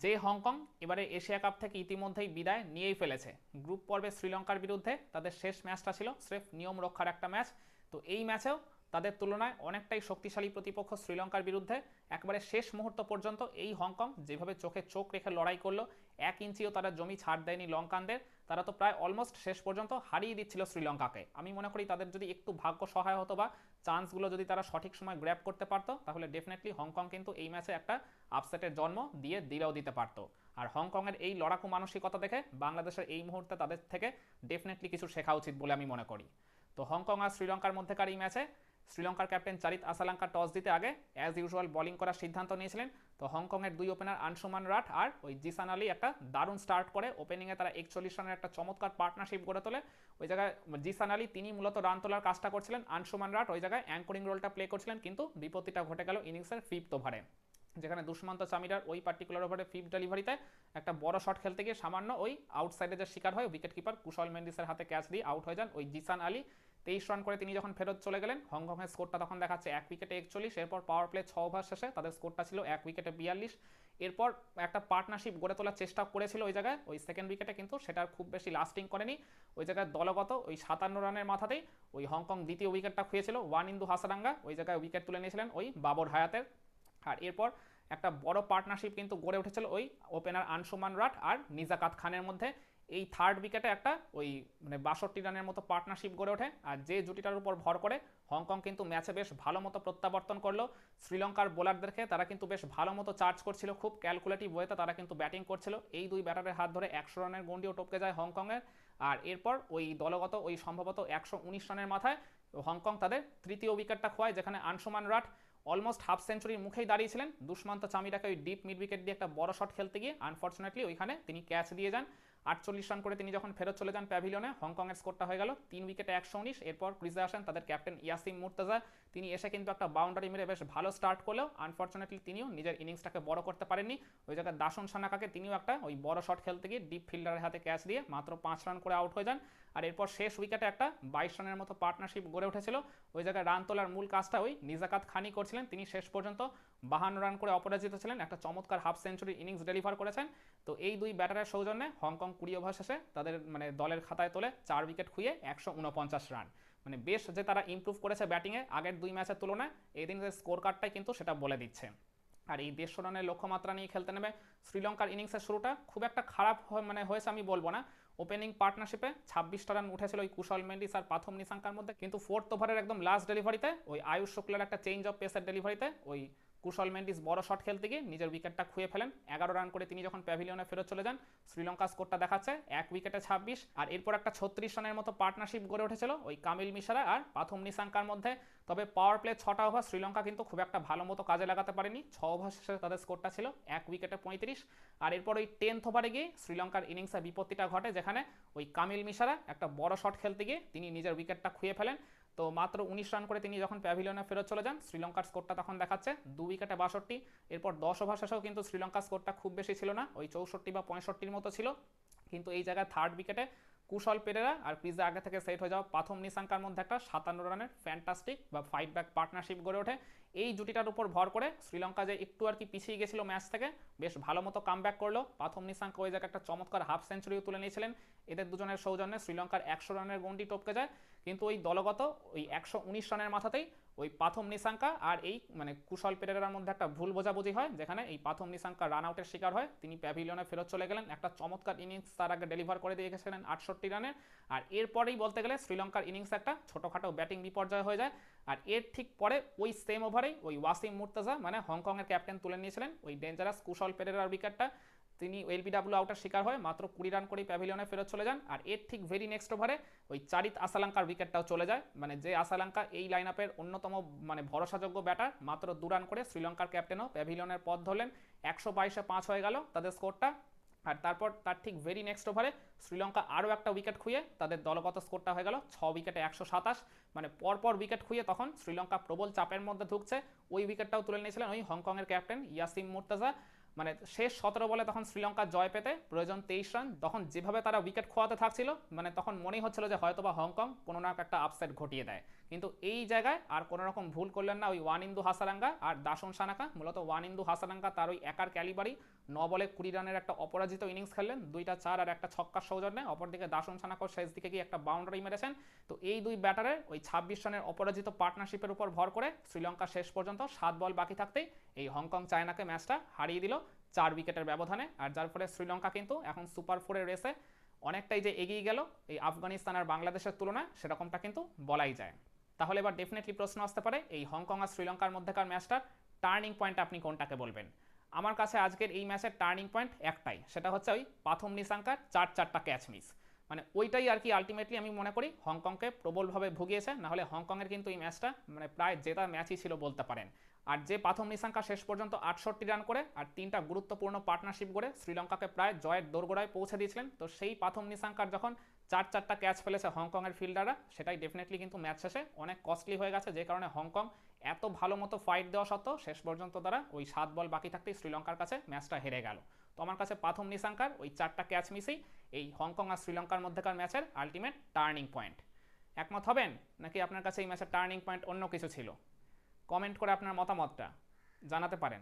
যে হংকং এবারে Asia cup থেকে ইতিমধ্যেই বিদায় নিয়েই ফেলেছে। গ্রুপ পর্বে শ্রীলঙ্কার বিরুদ্ধে তাদের শেষ ম্যাচটা ছিল স্রেফ নিয়ম রক্ষার একটা ম্যাচ। তো এই ম্যাচেও তাদের তুলনায় অনেকটাই শক্তিশালী প্রতিপক্ষ শ্রীলঙ্কার বিরুদ্ধে। একবারে শেষ মুহূর্ত পর্যন্ত এই হংকং যেভাবে চোখে চোখ রেখে লড়াই করল, এক ইঞ্চিও তারা জমি ছাড় দেয়নি লঙ্কানদের। তারা তো প্রায় অলমোস্ট শেষ পর্যন্ত হারিয়ে দিচ্ছিল শ্রীলঙ্কাকে। আমি মনে করি তাদের যদি একটু ভাগ্য সহায় হতো বা চান্সগুলো যদি তারা সঠিক সময় গ্র্যাপ করতে পারতো, তাহলে ডেফিনেটলি হংকং কিন্তু এই ম্যাচে একটা আপসেটের জন্ম দিয়ে দিলেও দিতে পারতো। আর হংকংয়ের এই লড়াকু মানসিকতা দেখে বাংলাদেশের এই মুহূর্তে তাদের থেকে ডেফিনেটলি কিছু শেখা উচিত বলে আমি মনে করি। তো হংকং আর শ্রীলঙ্কার মধ্যেকার এই ম্যাচে শ্রীলঙ্কার ক্যাপ্টেন চারিত আসালাঙ্কা টস দিতে আগে অ্যাজ ইউজুয়াল বোলিং করার সিদ্ধান্ত নিয়েছিলেন। তো হংকংয়ের দুই ওপেনার আনসুমান রাট আর ওই জিসান আলী একটা দারুণ স্টার্ট করে। ওপেনিংয়ে তারা একচল্লিশ রানের একটা চমৎকার পার্টনারশিপ গড়ে তোলে। ওই জায়গায় জিসান আলী তিনি মূলত রান তোলার কাজটা করছিলেন। আনসুমান রাট ওই জায়গায় অ্যাঙ্করিং রোলটা প্লে করছিলেন, কিন্তু বিপত্তিটা ঘটে গেল ইনিংসের ফিফথ ওভারে যেখানে দুষ্মন্ত চামিরার ওই পার্টিকুলার ওভারে ফিফ ডেলিভারিতে একটা বড় শট খেলতে গিয়ে সামান্য ওই আউটসাইডে যে শিকার হয় উইকেট কিপার কুশল মেন্ডিসের হাতে ক্যাচ দিয়ে আউট হয়ে যান ওই জিসান আলী। তেইশ রান করে তিনি যখন ফেরত চলে গেলেন হংকংয়ের স্কোরটা তখন দেখাচ্ছে এক উইকেটে একচল্লিশ, এরপর পাওয়ার প্লে ছ ওভার শেষে তাদের স্কোরটা ছিল এক উইকেটে বিয়াল্লিশ। এরপর একটা পার্টনারশিপ গড়ে তোলার চেষ্টা করেছিল ওই জায়গায়, ওই সেকেন্ড উইকেটে কিন্তু সেটার খুব বেশি লাস্টিং করেনি। ওই জায়গায় দলগত ওই সাতান্ন রানের মাথাতেই ওই হংকং দ্বিতীয় উইকেটটা খুঁয়েছিল ওয়ান ইন্দু হাসারাঙ্গা ওই জায়গায় উইকেট তুলে নিয়েছিলেন ওই বাবর হায়াতের আর এরপর একটা বড় পার্টনারশিপ কিন্তু গড়ে উঠেছিল ওই ওপেনার আনসুমান রাট আর নিজাকাত খানের মধ্যে। এই থার্ড উইকেটে একটা ওই মানে বাষট্টি রানের মতো পার্টনারশিপ গড়ে ওঠে। আর যে জুটিটার উপর ভর করে, হংকং কিন্তু ম্যাচে বেশ ভালো মতো প্রত্যাবর্তন করল। শ্রীলঙ্কার বোলারদেরকে তারা কিন্তু বেশ ভালো মতো চার্জ করছিল, খুব ক্যালকুলেটিভ ওয়েতে তারা কিন্তু ব্যাটিং করছিল। এই দুই ব্যাটারের হাত ধরে একশো রানের গন্ডিও টপকে যায় হংকংয়ের আর এরপর ওই দলগত ওই সম্ভবত একশো উনিশ রানের মাথায় হংকং তাদের তৃতীয় উইকেটটা খোয়ায়, যেখানে আনসুমান রাট অলমোস্ট হাফ সেঞ্চুরির মুখেই দাঁড়িয়েছিলেন। দুষ্মন্ত চামিরাকে ওই ডিপ মিড উইকেট দিয়ে একটা বড় শট খেলতে গিয়ে আনফর্চুনেটলি ওইখানে তিনি ক্যাচ দিয়ে যান। আটচল্লিশ রান করে তিনি যখন ফেরত চলে যান প্যাভিলিয়নে, হংকংয়ের স্কোরটা হয়ে গেল তিন উইকেটে একশো উনিশ। এরপর ক্রিজে আসেন তাদের ক্যাপ্টেন ইয়াসিম মুর্তাজা। তিনি এসে কিন্তু একটা বাউন্ডারি মেরে বেশ ভালো স্টার্ট করলেও আনফর্চুনেটলি তিনিও নিজের ইনিংসটাকে বড় করতে পারেননি। ওই জায়গায় দাসন সানাকাকে তিনিও একটা ওই বড় শট খেলতে গিয়ে ডিপ ফিল্ডারের হাতে ক্যাচ দিয়ে মাত্র পাঁচ রান করে আউট হয়ে যান। আর এরপর শেষ উইকেটে একটা বাইশ রানের মতো পার্টনারশিপ গড়ে উঠেছিল। ওই জায়গায় রান তোলার মূল কাজটা ওই নিজাকাত খানি করছিলেন। তিনি শেষ পর্যন্ত বাহান্ন রান করে অপরাজিত ছিলেন একটা চমৎকার হাফ সেঞ্চুরি ইনিংস ডেলিভার করেছেন। তো এই দুই ব্যাটারের সৌজন্যে হংকং কুড়ি ওভার শেষে তাদের মানে দলের খাতায় তোলে চার উইকেট খুঁয়ে একশো উনপঞ্চাশ রান। মানে বেশ যে তারা ইমপ্রুভ করেছে ব্যাটিংয়ে আগের দুই ম্যাচের তুলনায় এই দিনের স্কোর কার্ডটাই কিন্তু সেটা বলে দিচ্ছে। আর এই দেড়শো রানের লক্ষ্যমাত্রা নিয়ে খেলতে নেবে শ্রীলঙ্কার ইনিংসের শুরুটা খুব একটা খারাপ মানে হয়েছে আমি বলব না। ওপেনিং পার্টনারশিপে ছাব্বিশটা রান উঠেছিল ওই কুশল মেন্ডিস আর পাথম নিশাঙ্কার মধ্যে। কিন্তু ফোর্থ ওভারের একদম লাস্ট ডেলিভারিতে ওই আয়ুষ শুক্লার একটা চেঞ্জ অফ পেসের ডেলিভারিতে ওই কুশল মেন্ডিস বড় শট খেলতে গিয়ে নিজের উইকেটটা খুঁয়ে ফেলেন। এগারো রান করে তিনি যখন প্যাভিলিয়নে ফেরত চলে যান, শ্রীলঙ্কা স্কোরটা দেখাচ্ছে এক উইকেটে ছাব্বিশ। আর এরপর একটা ছত্রিশ রানের মতো পার্টনারশিপ গড়ে উঠেছিল ওই কামিল মিশারা আর পাথম নিশাঙ্কার মধ্যে। তবে পাওয়ার প্লে ছটা ওভার শ্রীলঙ্কা কিন্তু খুব একটা ভালো মতো কাজে লাগাতে পারেনি। ছ ওভার শেষে তাদের স্কোরটা ছিল এক উইকেটে পঁয়ত্রিশ। আর এরপর ওই টেন্থ ওভারে গিয়ে শ্রীলঙ্কার ইনিংসে বিপত্তিটা ঘটে, যেখানে ওই কামিল মিশারা একটা বড় শট খেলতে গিয়ে তিনি নিজের উইকেটটা খুঁয়ে ফেলেন। তো মাত্র উনিশ রান করে তিনি যখন প্যাভিলিয়নে ফেরত চলে যান, শ্রীলঙ্কার স্কোরটা তখন দেখাচ্ছে দু উইকেটে বাষট্টি। এরপর দশ ওভার শেষেও কিন্তু শ্রীলঙ্কার স্কোরটা খুব বেশি ছিল না, ওই চৌষট্টি বা পঁয়ষট্টির মতো ছিল। কিন্তু এই জায়গায় থার্ড উইকেটে কুশল পেরেরা আর ক্রিজে আগে থেকে সেট হয়ে যাওয়া প্রথম নিশাঙ্কার মধ্যে একটা সাতান্ন রানের ফ্যান্টাস্টিক বা ফাইট ব্যাক পার্টনারশিপ গড়ে ওঠে। এই জুটিটার উপর ভর করে শ্রীলঙ্কা যে একটু আর কি পিছিয়ে গেছিল ম্যাচ থেকে, বেশ ভালো মতো কাম ব্যাক করল। প্রথম নিশাঙ্ক ওই জায়গায় একটা চমৎকার হাফ সেঞ্চুরিও তুলে নিয়েছিলেন। এদের দুজনের সৌজন্যে শ্রীলঙ্কার একশো রানের গন্ডি টপকে যায়। কিন্তু ওই দলগত ওই একশো উনিশ রানের মাথাতেই ওই প্রথম নিশাঙ্কা আর এই মানে কুশল পেরেরার মধ্যে একটা ভুল বোঝাবুঝি হয়, যেখানে এই প্রথম নিশাঙ্কা রান আউটের শিকার হয়। তিনি প্যাভিলিয়নে ফেরত চলে গেলেন। একটা চমৎকার ইনিংস তার আগে ডেলিভার করে দিয়ে গেছিলেন আটষট্টি রানের আর এরপরেই বলতে গেলে শ্রীলঙ্কার ইনিংস একটা ছোটোখাটো ব্যাটিং বিপর্যয় হয়ে যায়। আর এর ঠিক পরে ওই সেম ওভারেই ওই ওয়াসিম মুর্তাজা মানে হংকংয়ের ক্যাপ্টেন তুলে নিয়েছিলেন। ওই ডেঞ্জারাস কুশল পেরেরার উইকেটটা তিনি এলবিডাব্লিউ আউটের শিকার হয়ে মাত্র কুড়ি রান করেই প্যাভিলিয়নে ফেরত চলে যান। আর এর ঠিক ভেরি নেক্সট ওভারে ওই চারিত আসালাঙ্কার উইকেটটাও চলে যায়। মানে যে আসালাঙ্কা এই লাইন আপের অন্যতম মানে ভরসাযোগ্য ব্যাটার মাত্র দু রান করে শ্রীলঙ্কার ক্যাপ্টেনও প্যাভিলিয়নের পথ ধরলেন। একশো বাইশে পাঁচ হয়ে গেল তাদের স্কোরটা আর তারপর তার ঠিক ভেরি নেক্সট ওভারে শ্রীলঙ্কা আরও একটা উইকেট খুঁয়ে তাদের দলগত স্কোরটা হয়ে গেল ছ উইকেটে একশো সাতাশ। মানে পরপর উইকেট খুঁয়ে তখন শ্রীলঙ্কা প্রবল চাপের মধ্যে ঢুকছে। ওই উইকেটটাও তুলে নিয়েছিলেন ওই হংকংয়ের ক্যাপ্টেন ইয়াসিম মুর্তাজা। মানে শেষ সতেরো বলে তখন শ্রীলঙ্কা জয় পেতে প্রয়োজন তেইশ রান, তখন যেভাবে তারা উইকেট খোয়াতে থাকছিল মানে তখন মনেই হচ্ছিল যে হয়তো বা হংকং কোনো না একটা আপসেট ঘটিয়ে দেয়। কিন্তু এই জায়গায় আর কোনো রকম ভুল করলেন না ওই ওয়ান ইন্দু হাসারাঙ্গা আর দাসন সানাকা, মূলত ওয়ান ইন্দু হাসারাঙ্গা তার ওই একার ক্যালিবারি ন বলে কুড়ি রানের একটা অপরাজিত ইনিংস খেললেন। দুইটা চার আর একটা ছক্কার সৌজন্যে। অপরদিকে দাসন সানাকর শেষ দিকে গিয়ে একটা বাউন্ডারি মেরেছেন। তো এই দুই ব্যাটারের ওই ছাব্বিশ রানের অপরাজিত পার্টনারশিপের উপর ভর করে শ্রীলঙ্কা শেষ পর্যন্ত সাত বল বাকি থাকতেই এই হংকং চায়নাকে ম্যাচটা হারিয়ে দিল চার উইকেটের ব্যবধানে। আর যার ফলে শ্রীলঙ্কা কিন্তু এখন সুপার ফোরের রেসে অনেকটাই যে এগিয়ে গেল এই আফগানিস্তান আর বাংলাদেশের তুলনায়, সেরকমটা কিন্তু বলাই যায়। তাহলে এবার ডেফিনেটলি প্রশ্ন আসতে পারে, এই হংকং আর শ্রীলঙ্কার মধ্যেকার ম্যাচটার টার্নিং পয়েন্ট আপনি কোনটাকে বলবেন? আমার কাছে আজকের এই ম্যাচের টার্নিং পয়েন্ট একটাই, সেটা হচ্ছে ওই প্রথম নিশাঙ্কার চার চারটা ক্যাচ মিস মানে ওইটাই আর কি আলটিমেটলি আমি মনে করি হংকংকে প্রবলভাবে ভুগিয়েছে, নাহলে হংকংয়ের কিন্তু এই ম্যাচটা মানে প্রায় জেতা ম্যাচই ছিল বলতে পারেন। আর যে প্রথম নিশাঙ্কা শেষ পর্যন্ত আটষট্টি রান করে আর তিনটা গুরুত্বপূর্ণ পার্টনারশিপ করে শ্রীলঙ্কাকে প্রায় জয়ের দোরগোড়ায় পৌঁছে দিয়েছিলেন, তো সেই প্রথম নিশাঙ্কার যখন চার চারটা ক্যাচ ফেলেছে হংকংয়ের ফিল্ডাররা সেটাই ডেফিনেটলি কিন্তু ম্যাচ শেষে অনেক কস্টলি হয়ে গেছে, যে কারণে হংকং এত ভালো মতো ফাইট দেওয়া সত্ত্বেও শেষ পর্যন্ত তারা ওই সাত বল বাকি থাকতেই শ্রীলঙ্কার কাছে ম্যাচটা হেরে গেল। তো আমার কাছে প্রথম নিশাঙ্কার, ওই চারটা ক্যাচ মিসেই এই হংকং আর শ্রীলঙ্কার মধ্যেকার ম্যাচের আলটিমেট টার্নিং পয়েন্ট একমত হবেন? নাকি আপনার কাছে এই ম্যাচের টার্নিং পয়েন্ট অন্য কিছু ছিল? কমেন্ট করে আপনার মতামতটা জানাতে পারেন।